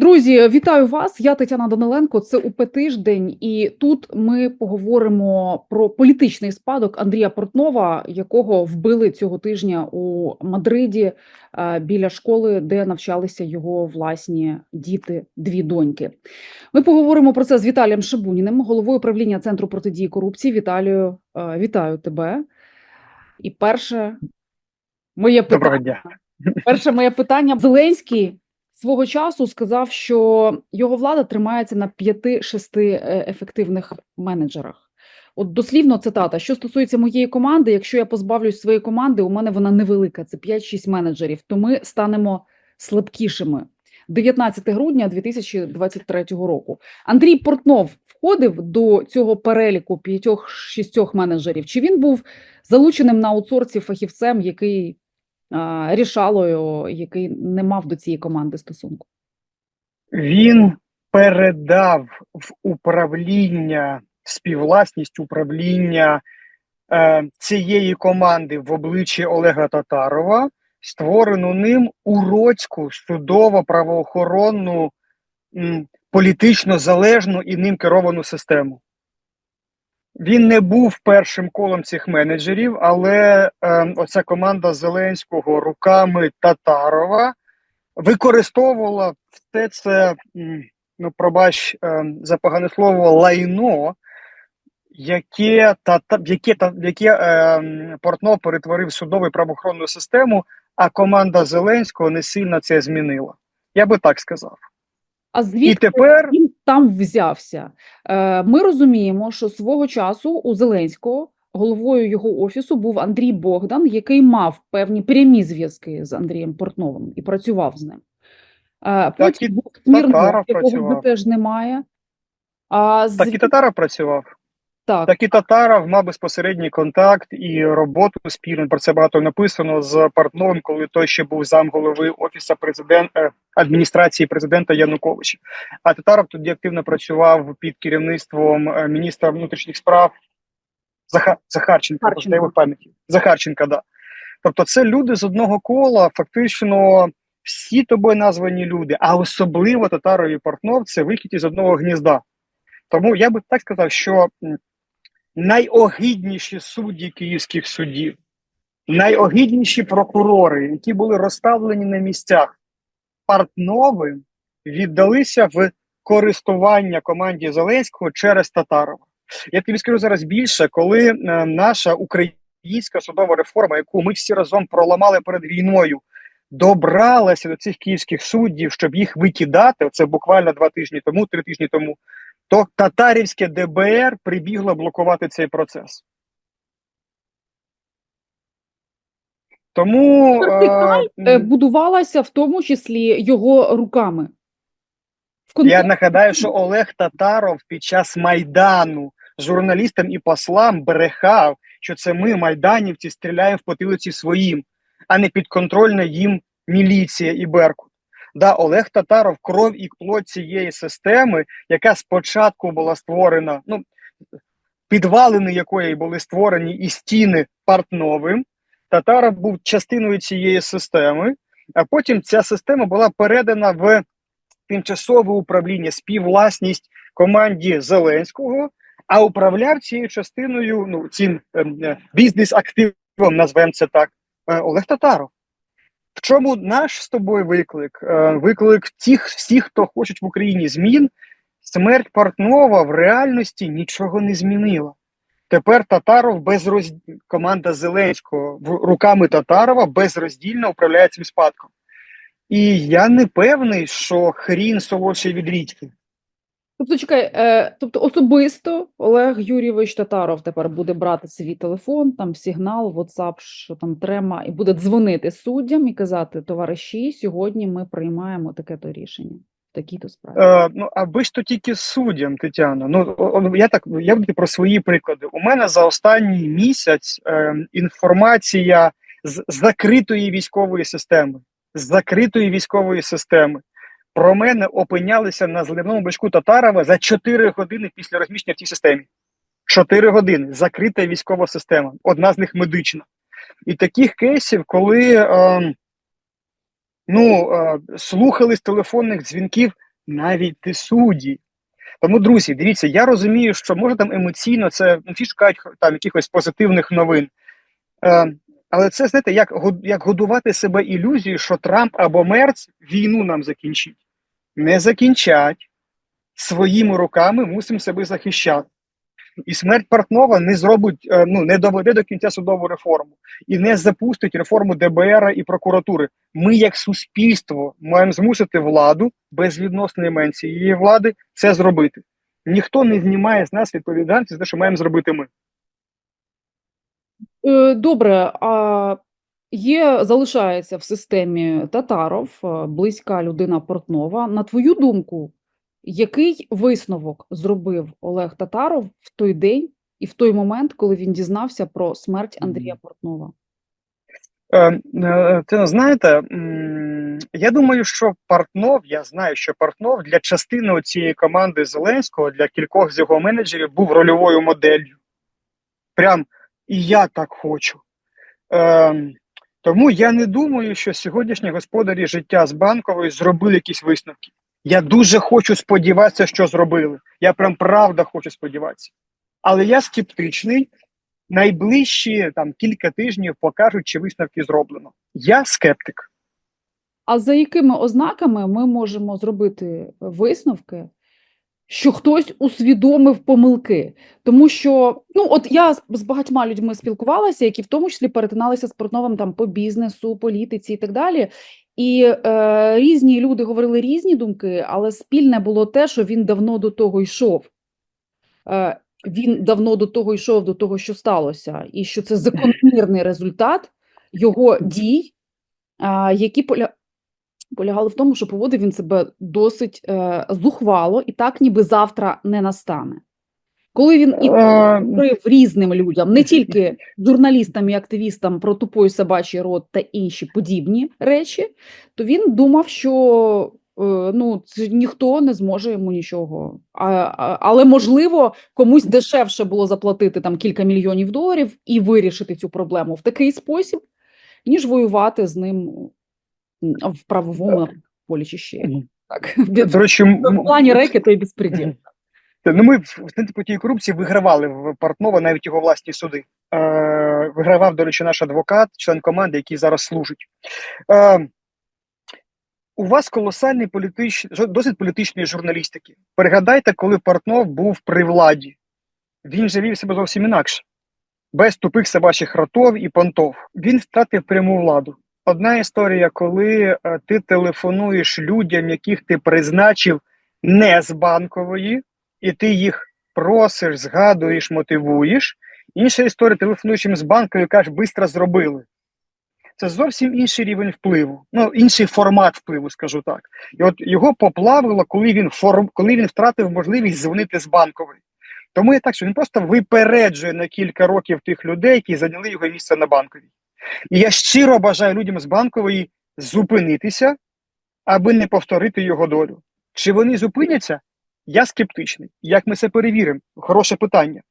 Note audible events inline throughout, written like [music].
Друзі, вітаю вас. Я Тетяна Даниленко. Це УП тиждень, і тут ми поговоримо про політичний спадок Андрія Портнова, якого вбили цього тижня у Мадриді е, біля школи, де навчалися його власні діти, дві доньки. Ми поговоримо про це з Віталієм Шабуніним, головою правління центру протидії корупції. Віталію, е, вітаю тебе. І перше моє питання. Доброго дня. Перше моє питання. Зеленський свого часу сказав, що його влада тримається на 5-6 е, ефективних менеджерах. От дослівно цитата: що стосується моєї команди, якщо я позбавлюсь своєї команди, у мене вона невелика, це 5-6 менеджерів, то ми станемо слабкішими. 19 грудня 2023 року. Андрій Портнов входив до цього переліку п'ятьох-шістьох менеджерів. Чи він був залученим на аутсорсі фахівцем, який рішалою, який не мав до цієї команди стосунку? Він передав в управління співвласність управління е, цієї команди в обличчі Олега Татарова, створену ним уроцьку судово-правоохоронну політично залежну і ним керовану систему. Він не був першим колом цих менеджерів, але е, оця команда Зеленського руками Татарова використовувала все це, ну пробач е, за погане слово, лайно, яке та, та яке та яке е, м, Портно перетворив судову правоохоронну систему, а команда Зеленського не сильно це змінила. Я би так сказав. А І тепер він там взявся? Е, Ми розуміємо, що свого часу у Зеленського головою його офісу був Андрій Богдан, який мав певні прямі зв'язки з Андрієм Портновим і працював з ним. Е, Потім був Смірнов, якого працював. теж немає. А так і Татара працював. Так, Так і Татаров мав безпосередній контакт і роботу спільно. Про це багато написано з Портновим, коли той ще був замголови офісу президента адміністрації президента Януковича. А Татаров тоді активно працював під керівництвом е, міністра внутрішніх справ Заха... Захарченка, Захарченка. пам'яті. Захарченка, да. Тобто, це люди з одного кола, фактично. Всі тобою названі люди, а особливо Татаров і Портнов це вихід із одного гнізда. Тому я би так сказав, що м, найогидніші судді київських судів, найогидніші прокурори, які були розставлені на місцях Портновим, віддалися в користування команді Зеленського через Татарова. Я тобі скажу зараз більше, коли е, наша українська судова реформа, яку ми всі разом проламали перед війною, добралася до цих київських суддів, щоб їх викидати, це буквально два тижні тому, три тижні тому, то татарівське ДБР прибігло блокувати цей процес. Тому Вертикаль, е, е, будувалася в тому числі його руками. В я нагадаю, що Олег Татаров під час майдану журналістам і послам брехав, що це ми, майданівці, стріляємо в потилиці своїм, а не підконтрольна їм міліція і Беркут. Да, Олег Татаров кров і плоть цієї системи, яка спочатку була створена, ну підвалини якої були створені і стіни Портновим. Татаров був частиною цієї системи, а потім ця система була передана в тимчасове управління, співвласність команді Зеленського, а управляв цією частиною, ну цим ем, е, бізнес-активом, назвемо це так, е, Олег Татаров. В чому наш з тобою виклик? Е, Виклик тих всіх, хто хочуть в Україні змін. Смерть Портнова в реальності нічого не змінила. Тепер Татаров безроз... команда Зеленського руками Татарова безроздільно управляє цим спадком. І я не певний, що хрін солодший від річки. Тобто, чекай, е, тобто особисто Олег Юрійович Татаров тепер буде брати свій телефон, там сигнал, WhatsApp, що там трема, і буде дзвонити суддям і казати: товариші, сьогодні ми приймаємо таке-то рішення, такі-то справи. Е, ну, аби ж то тільки суддям, Тетяна. Ну я так я буду про свої приклади. У мене за останній місяць е, інформація з закритої військової системи, з закритої військової системи. Про мене опинялися на зливному бачку Татарова за 4 години після розміщення в тій системі. 4 години закрита військова система, одна з них медична. І таких кейсів, коли е, ну, е, слухали з телефонних дзвінків навіть і судді. Тому, друзі, дивіться, я розумію, що може там емоційно це ну, всі шукають там якихось позитивних новин. Е, але це знаєте, як, як годувати себе ілюзією, що Трамп або Мерц війну нам закінчить. Не закінчать. Своїми руками мусимо себе захищати. І смерть Портнова не зробить, е, ну не доведе до кінця судову реформу і не запустить реформу ДБР і прокуратури. Ми, як суспільство, маємо змусити владу безвідносно імен цієї влади це зробити. Ніхто не знімає з нас відповідальність за те, що маємо зробити ми. Е, Добре, а є, залишається в системі Татаров, е, близька людина Портнова. На твою думку, який висновок зробив Олег Татаров в той день і в той момент, коли він дізнався про смерть Андрія Портнова? Е, е, знаєте, я думаю, що Портнов, я знаю, що Портнов для частини цієї команди Зеленського, для кількох з його менеджерів, був рольовою моделлю. Прям і я так хочу. Е, тому я не думаю, що сьогоднішні господарі життя з банкової зробили якісь висновки. Я дуже хочу сподіватися, що зробили. Я прям правда хочу сподіватися. Але я скептичний. Найближчі там кілька тижнів покажуть, чи висновки зроблено. Я скептик. А за якими ознаками ми можемо зробити висновки, що хтось усвідомив помилки? Тому що, ну, от я з багатьма людьми спілкувалася, які в тому числі перетиналися з Портновим там по бізнесу, політиці і так далі. І е, різні люди говорили різні думки, але спільне було те, що він давно до того йшов. Е, він давно до того йшов, до того, що сталося, і що це закономірний результат його дій, а, які поля... полягали в тому, що поводив він себе досить е, зухвало, і так, ніби завтра не настане. Коли він і Е, говорив різним людям, не тільки журналістам і активістам про тупой собачий рот та інші подібні речі, то він думав, що е, ну, це ніхто не зможе йому нічого. А, але, можливо, комусь дешевше було заплатити там кілька мільйонів доларів і вирішити цю проблему в такий спосіб, ніж воювати з ним в правовому наприклад, полі чи ще. Так, До речі, в плані рекету і безпреділ. [laughs] Ну, ми в тій корупції вигравали в Портнова навіть його власні суди. Е, вигравав, до речі, наш адвокат, член команди, який зараз служить. Е, у вас колосальний політичний, досить політичної журналістики. Перегадайте, коли Портнов був при владі. Він же вів себе зовсім інакше. Без тупих собачих ротов і понтов. Він втратив пряму владу. Одна історія, коли е, ти телефонуєш людям, яких ти призначив не з банкової, і ти їх просиш, згадуєш, мотивуєш. Інша історія, телефонуєш їм з банку і кажеш, швидко зробили. Це зовсім інший рівень впливу, ну інший формат впливу, скажу так. І от його поплавило, коли він форм, коли він втратив можливість дзвонити з банкової. Тому я так, що він просто випереджує на кілька років тих людей, які зайняли його місце на банковій. І я щиро бажаю людям з банкової зупинитися, аби не повторити його долю. Чи вони зупиняться? Я скептичний. Як ми це перевіримо? Хороше питання.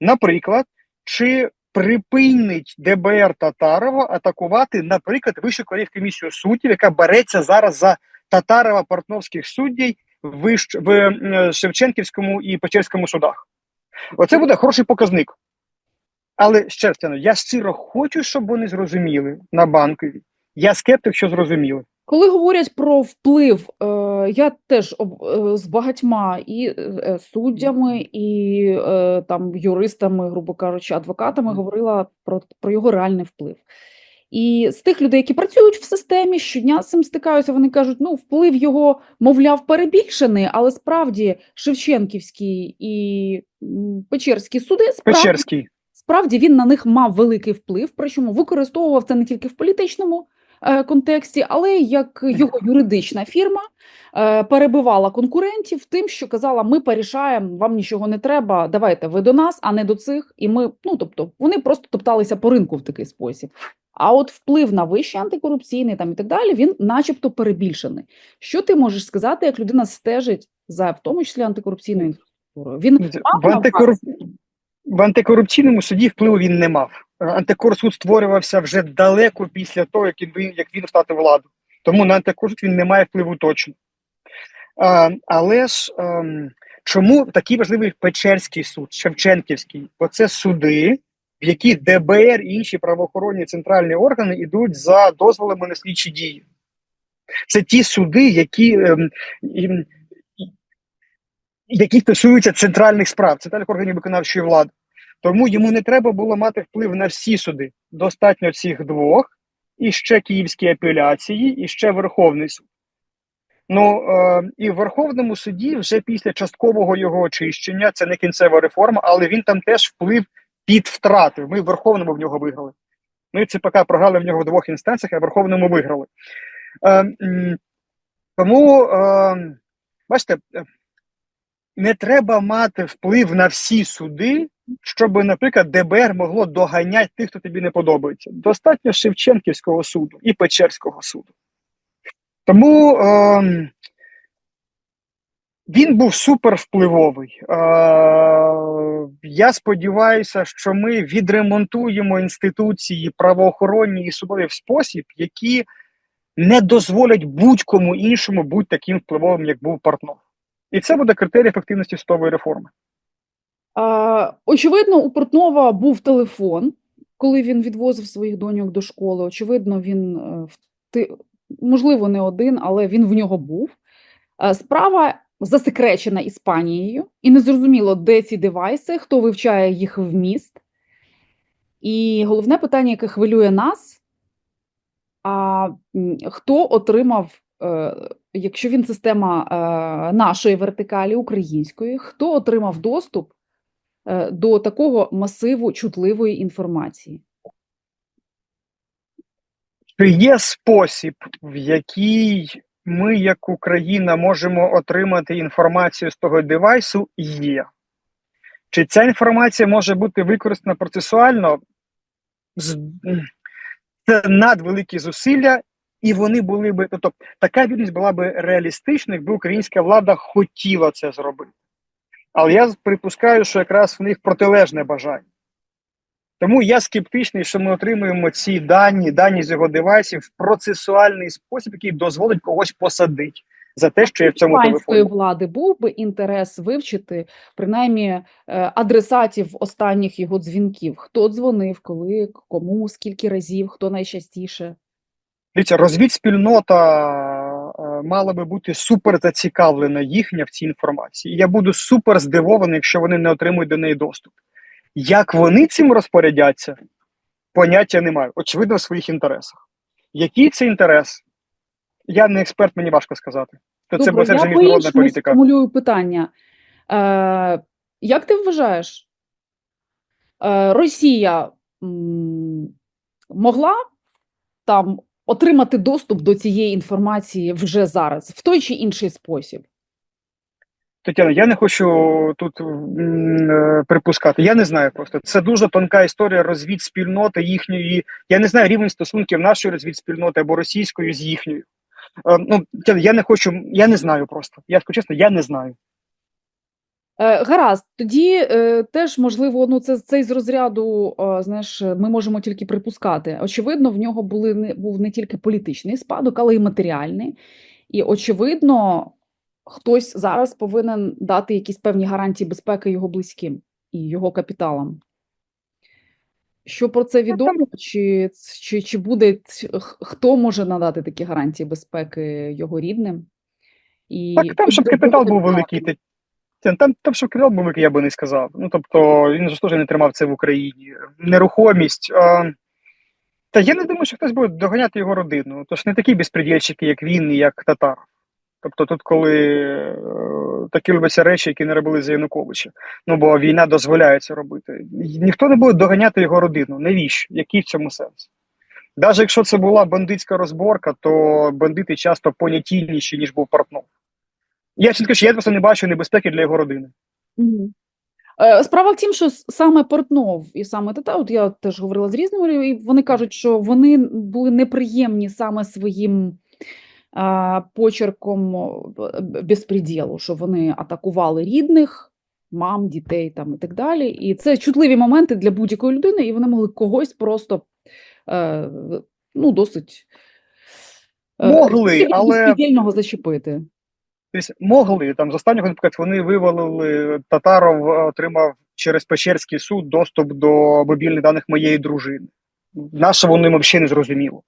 Наприклад, чи припинить ДБР Татарова атакувати, наприклад, Вищу кваліфкомісію суддів, яка береться зараз за Татарова портновських суддів в, Шевченківському і Печерському судах? Оце буде хороший показник. Але ще раз, я щиро хочу, щоб вони зрозуміли на банкові. Я скептик, що зрозуміли. Коли говорять про вплив, е, я теж е, з багатьма і е, суддями, і там юристами, грубо кажучи, адвокатами говорила про, про його реальний вплив. І з тих людей, які працюють в системі, щодня з цим стикаються, вони кажуть, ну, вплив його, мовляв, перебільшений, але справді Шевченківський і м, Печерські суди справді Печерський. Справді він на них мав великий вплив, причому використовував це не тільки в політичному е, контексті, але як його юридична фірма е, перебивала конкурентів тим, що казала: ми порішаємо, вам нічого не треба, давайте ви до нас, а не до цих. І ми, ну тобто, вони просто топталися по ринку в такий спосіб. А от вплив на вищий антикорупційний там і так далі, він начебто перебільшений. Що ти можеш сказати, як людина стежить за в тому числі антикорупційною інфраструктурою? Він мав В, антикоруп... в антикорупційному суді впливу він не мав. Антикорсуд створювався вже далеко після того, як він, як він втратив владу. Тому на антикорсуд він не має впливу точно. А, але ж ем, чому такий важливий Печерський суд, Шевченківський? Бо це суди, в які ДБР і інші правоохоронні центральні органи йдуть за дозволами на слідчі дії. Це ті суди, які, ем, які стосуються центральних справ, центральних органів виконавчої влади. Тому йому не треба було мати вплив на всі суди. Достатньо цих двох, і ще Київські апеляції, і ще Верховний суд. Ну е, і в Верховному суді вже після часткового його очищення, це не кінцева реформа, але він там теж вплив під втратив. Ми в Верховному в нього виграли. Ми ЦПК програли в нього в двох інстанціях, а в Верховному виграли. Е, тому, е, бачите, е, не треба мати вплив на всі суди, щоб, наприклад, ДБР могло доганяти тих, хто тобі не подобається. Достатньо Шевченківського суду і Печерського суду. Тому е, він був супервпливовий. Е, я сподіваюся, що ми відремонтуємо інституції правоохоронні і судові в спосіб, які не дозволять будь-кому іншому бути таким впливовим, як був Портнов. І це буде критерій ефективності судової реформи. Очевидно, у Портнова був телефон, коли він відвозив своїх доньок до школи. Очевидно, він е, можливо не один, але він в нього був. Е, Справа засекречена Іспанією, і незрозуміло, де ці девайси, хто вивчає їх вміст. І головне питання, яке хвилює нас, а хто отримав, е, якщо він система нашої вертикалі української, хто отримав доступ до такого масиву чутливої інформації? Чи є спосіб, в який ми, як Україна, можемо отримати інформацію з того девайсу? Є. Чи ця інформація може бути використана процесуально? Це надвеликі зусилля, і вони були би. Тобто, така вірність була би реалістична, якби українська влада хотіла це зробити. Але я припускаю, що якраз в них протилежне бажання. Тому я скептичний, що ми отримуємо ці дані, дані з його девайсів в процесуальний спосіб, який дозволить когось посадити за те, що є в цьому телефоні. влади був би інтерес вивчити принаймні е, адресатів останніх його дзвінків. Хто дзвонив, коли, кому, скільки разів, хто найчастіше. Дивіться, розвідспільнота е, мала би бути супер зацікавлена їхня в цій інформації. І я буду супер здивований, якщо вони не отримують до неї доступ. Як вони цим розпорядяться, поняття не маю. Очевидно, в своїх інтересах. Який це інтерес? Я не експерт, мені важко сказати. То це, бо це вже міжнародна політика. сформулюю питання. Е, як ти вважаєш, е, Росія м, могла там отримати доступ до цієї інформації вже зараз, в той чи інший спосіб? Тетяна, я не хочу тут м, е, припускати. Я не знаю просто. Це дуже тонка історія розвідспільноти їхньої. Я не знаю рівень стосунків нашої розвідспільноти або російської з їхньою. Е, ну, я не хочу, я не знаю просто. Я скажу чесно, я не знаю. Е, Гаразд, тоді е, теж можливо, ну це цей з розряду, е, знаєш, ми можемо тільки припускати. Очевидно, в нього були не був не тільки політичний спадок, але й матеріальний. І очевидно, хтось зараз повинен дати якісь певні гарантії безпеки його близьким і його капіталам. Що про це відомо? Чи, чи, чи буде хто може надати такі гарантії безпеки його рідним? І Так, там, щоб капітал був великий. Там, там, капітал був великий, я би не сказав. Ну, тобто, він ж теж не тримав це в Україні. Нерухомість. А, та я не думаю, що хтось буде доганяти його родину. Тож не такі безпредельщики, як він і як татар. Тобто тут, коли е, такі робляться речі, які не робили за Януковича. Ну бо війна дозволяє це робити. Ніхто не буде доганяти його родину. Навіщо? Який в цьому сенс? Навіть якщо це була бандитська розборка, то бандити часто понятійніші, ніж був Портнов. Я чесно кажучи, я просто не бачу небезпеки для його родини. Е, Справа в тім, що саме Портнов і саме Тата, от я теж говорила з різними, і вони кажуть, що вони були неприємні саме своїм а, почерком безпреділу, що вони атакували рідних, мам, дітей там і так далі. І це чутливі моменти для будь-якої людини, і вони могли когось просто е, ну, досить е, Могли, але- зачепити. Тобто могли там з останнього, наприклад, вони вивалили Татаров е, отримав через Печерський суд доступ до мобільних даних моєї дружини. Наше воно їм взагалі не зрозуміло.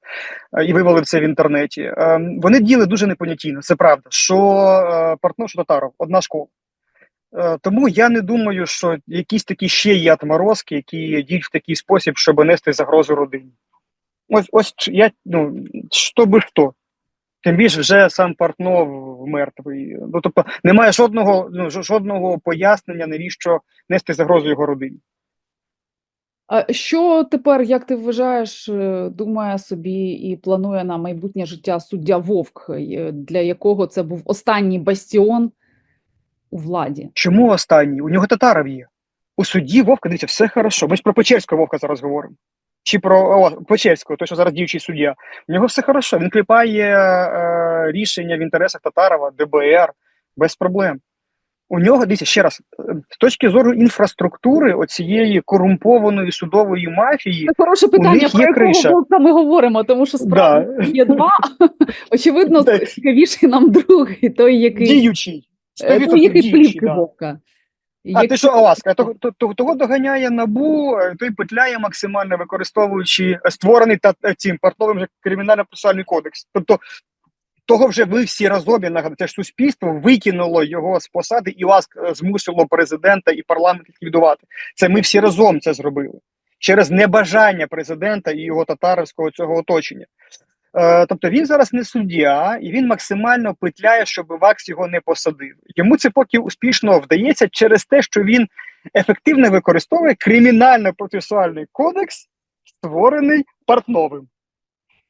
Е, І вивалив це в інтернеті. Е, Вони діли дуже непонятійно, це правда. Що Портнов, що Татаров, одна школа. Тому я не думаю, що якісь такі ще є отморозки, які діють в такий спосіб, щоб нести загрозу родині. Ось ось я ну що би хто. Тим більше вже сам Портнов мертвий. Ну тобто немає жодного ну, жодного пояснення, навіщо нести загрозу його родині. А що тепер, як ти вважаєш, е, думає собі і планує на майбутнє життя суддя Вовк, е, для якого це був останній бастіон у владі? Чому останній? У нього татаров є. У суді Вовка, дивіться, все хорошо. Ми ж про Печерського Вовка зараз говоримо. Чи про о, Печерського, той, що зараз діючий суддя. У нього все хорошо. Він кліпає е, рішення в інтересах Татарова, ДБР без проблем. У нього, дивіться, ще раз, з точки зору інфраструктури оцієї корумпованої судової мафії, Це хороше питання, них про є якого криша. вовка ми говоримо, тому що справді Да. є два. [laughs] Очевидно, Так. цікавіший нам другий, той, який, діючий. е, 100% той, який діючий, плівки да. вовка. А ти що, Аласка, того, то- то- того доганяє набу, е, той петляє максимально використовуючи е, створений та е, цим портновим же кримінально-процесуальний кодекс. Тобто того вже ви всі разом, я нагадаю, це ж суспільство викинуло його з посади і вас змусило президента і парламент ліквідувати. Це ми всі разом це зробили через небажання президента і його татарського цього оточення. Е, тобто він зараз не суддя, і він максимально петляє, щоб ВАКС його не посадив. Йому це поки успішно вдається через те, що він ефективно використовує кримінально-процесуальний кодекс, створений Портновим.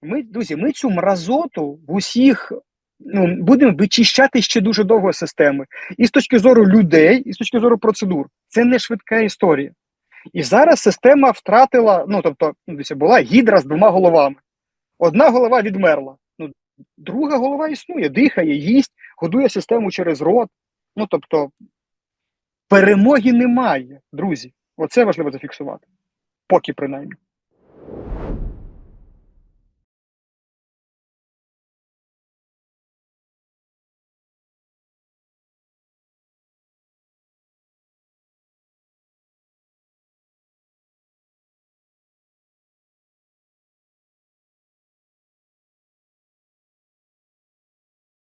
Ми, друзі, ми цю мразоту в усіх ну, будемо вичищати ще дуже довго системи. І з точки зору людей, і з точки зору процедур. Це не швидка історія. І зараз система втратила, ну тобто, ну, була гідра з двома головами. Одна голова відмерла. Ну, друга голова існує, дихає, їсть, годує систему через рот. Ну тобто, перемоги немає, друзі. Оце важливо зафіксувати. Поки принаймні.